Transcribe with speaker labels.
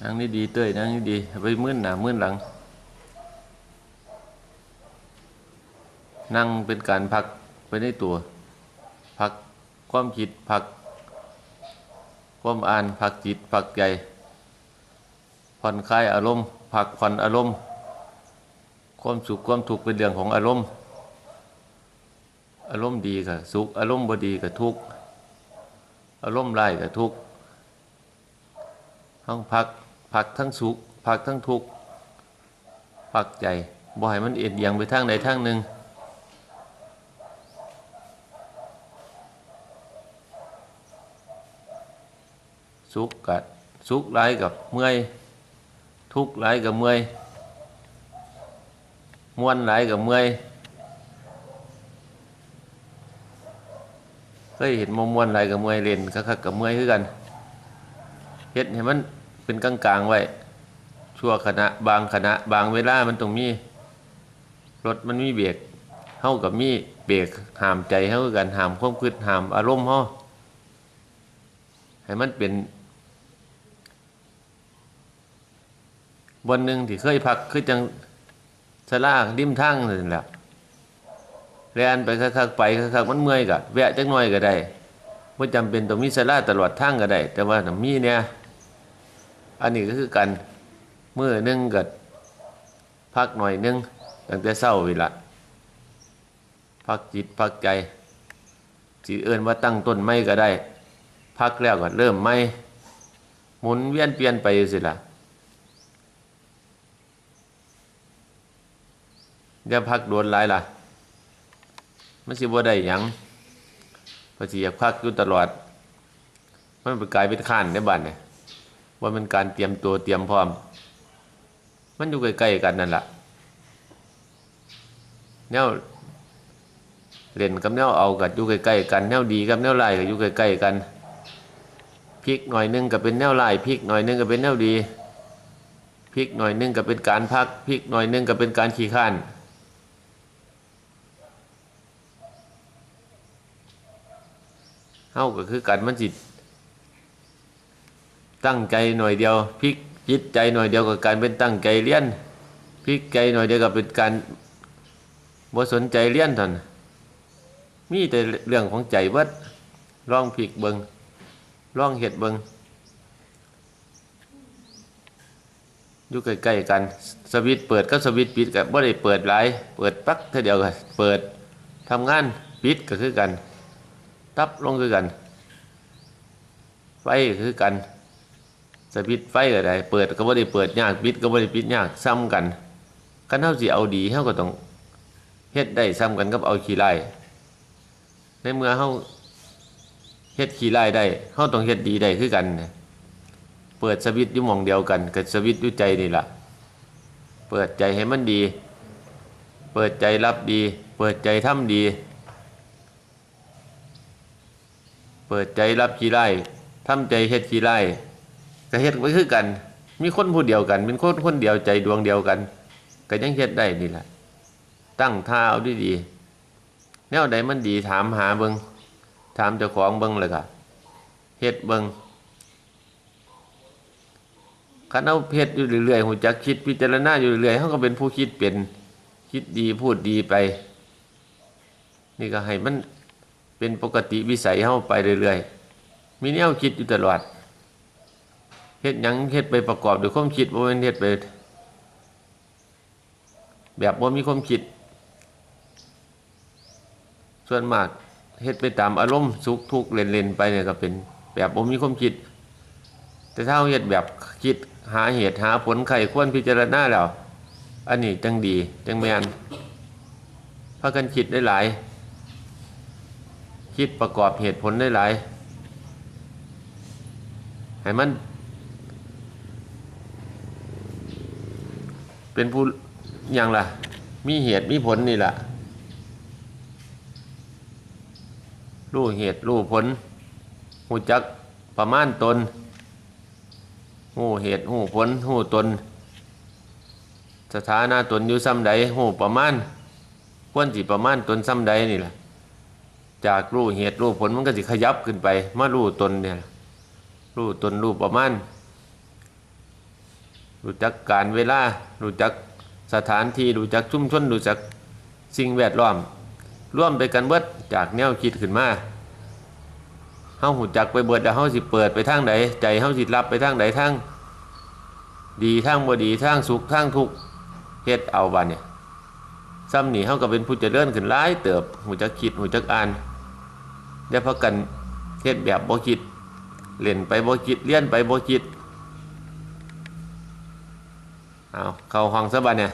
Speaker 1: นั่งนี่ดีเต้ยนั่งนี่ดีไปมื่นหน้ามื่นหลัง นั่งเป็นการพักไปในตัว พักความคิดพัก ความอ่านพักจิตพักใจผ่อนคลายอารมณ์พักผ่อนอารมณ์ ความสุขความทุกข์เป็นเรื่องของอารมณ์ อารมณ์ดีกับสุข อารมณ์บดีกับทุกข์อารมณ์ร้ายกับทุกข์ทั้งพัก พักทั้งสุขพักทั้งทุกข์พักใจบ่ให้มันเอ็นเอียงไปทางใดทางหนึ่งสุขกับสุขร้ายกับเมื่อยทุกข์ร้ายกับเมื่อยม่วนร้ายกับเมื่อยเคยเห็นมม่วนร้ายกับเมื่อยเล่นคักๆกับเมื่อยคือกันเฮ็ดให้มัน เป็นกลางๆไว้ ชั่วขณะบางขณะบางเวลามันต้องมีรถมันมีเบรกเฮากับมีเบรกห้ามใจเฮากันห้ามความคิดห้ามอารมณ์เฮาให้มันเป็นวันหนึ่งที่เคยพักคือจังสลากริมทางนั่นแหละแลนไปคักๆไปคักๆมันเมื่อยกะแวะจักหน่อยก็ได้ไม่จำเป็นต้องมีสลาตลอดทางก็ได้ แต่ว่าถ้ามีเนี่ย อันนี้ก็คือกันมือนึ่งก็พักหน่อยนึงตั้งแต่เศร้าเวลาพักจิตพักใจสิเอินว่าตั้งต้นไม่ก็ได้ พักแล้วก็เริ่มไม่หมุนเวียนเปลี่ยนไปสิล่ะอย่าพักโดนหลายล่ะมันสิบ่ได้หยังพอสิอยากพักอยู่ตลอด มันเป็นกลายเป็นข้านในบ้านเนี่ย ว่ามันการเตรียมตัวเตรียมพร้อม มันอยู่ใกล้ๆกันนั่นแหละแนวเล่นกับแนวเอากับอยู่ใกล้ๆกัน แนวดีกับแนวไล่กับอยู่ใกล้ๆกันพลิกหน่อยหนึงก็เป็นแนวไล่พลิกหน่อยหนึงก็เป็นแนวดีพลิกหน่อยหนึงก็เป็นการพักพลิกหน่อยหนึงก็เป็นการขี้ข้านเฮาก็คือกันมันจิต ตั้งใจหน่อยเดียวพลิกจิตใจหน่อยเดียวกับการเป็นตั้งใจเรียนพลิกใจหน่อยเดียวกับเป็นการบ่สนใจเรียนท่านมีแต่เรื่องของใจเบิดลองพลิกเบิงลองเฮ็ดเบิงอยู่ใกล้ๆกันสวิตช์เปิดกับสวิตช์ปิดก็บ่ได้เปิดหลายเปิดปักเท่าเดียวก็เปิดทำงานปิดก็คือกันตับลงคือกัน ไฟคือกัน สวิตไฟก็ได้ เปิดก็บ่ได้เปิดยากปิดก็บ่ได้ปิดยากซ้ำกันคันเฮาสิเอาดีเฮาก็ต้องเฮ็ดได้ซ้ำกันกับเอาขี้ไล่ในเมื่อเฮาเฮ็ดขี้ไล่ได้เฮาต้องเฮ็ดดีได้คือกันเปิดสวิตช์อยู่หม่องเดียวกันกับสวิตช์อยู่ใจนี่ล่ะเปิดใจให้มันดี เปิดใจรับดี เปิดใจทำดี เปิดใจรับขี้ไล่ทำใจเฮ็ดขี้ไล่ ก็เฮ็ดไว้คือกัน มีคนผู้เดียวกันเป็นคนคนเดียวใจดวงเดียวกัน ก็ยังเฮ็ดได้นี่แหละตั้งท่าเอาดีๆแนวใดมันดีถามหาเบิงถามเจ้าของเบิงเลยค่ะเฮ็ดเบิงคันเอาเฮ็ดอยู่เรื่อยๆหูจักคิดพิจารณาอยู่เรื่อยๆเขาก็เป็นผู้คิดเป็นคิดดีพูดดีไป นี่ก็ให้มันเป็นปกติวิสัยเฮาไปเรื่อยๆ มีแนวคิดอยู่ตลอด ฮ็ดหยังเฮ็ดไปประกอบด้วยความคิดบ่แม่นเฮ็ดไปแบบบ่มีความคิด ส่วนมากเฮ็ดไปตามอารมณ์สุขทุกข์เล่นๆไปเนี่ยก็เป็นแบบบ่มีความคิด แต่ถ้าเฮาเฮ็ดแบบคิดหาเหตุหาผลไขควรพิจารณาแล้วอันนี้จังดีจังแม่นพากันคิดได้หลาย คิดประกอบเหตุผลได้หลายให้มัน เป็นผู้ย่างล่ะ มีเหตุมีผลนี่ล่ะรู้เหตุรู้ผลหูจักประมาณตนหูเหตุหูผลหูตน สถานะตนอยู่ซ้ำใดหูประมาณควรสิประมาณตนซ้ำใดนี่ล่ะจากรู้เหตุรู้ผลมันก็สิขยับขึ้นไปมารู้ตนเนี่ยรู้ตนรู้ประมาณ รู้จักการเวลารู้จักสถานที่รู้จักชุมชนรู้จักสิ่งแวดล้อมร่วมไปกันเบิดจากแนวคิดขึ้นมาเฮาหูจักไปเบิดแล้วเฮาสิเปิดไปทางใดใจเฮาสิรับไปทางใดทางดีทางบ่ดีทางสุขทางทุกข์เฮ็ดเอาบัดเนี่ยซ้ำนี่เฮาก็เป็นผู้เจริญขึ้นหลายเติบหูจักคิดหูจักอ่านอย่าพักกันเฮ็ดแบบบ่คิดเล่นไปบ่คิดเลี้ยนไปบ่คิด เอาเข้าห้องซะบ้านเนี่ย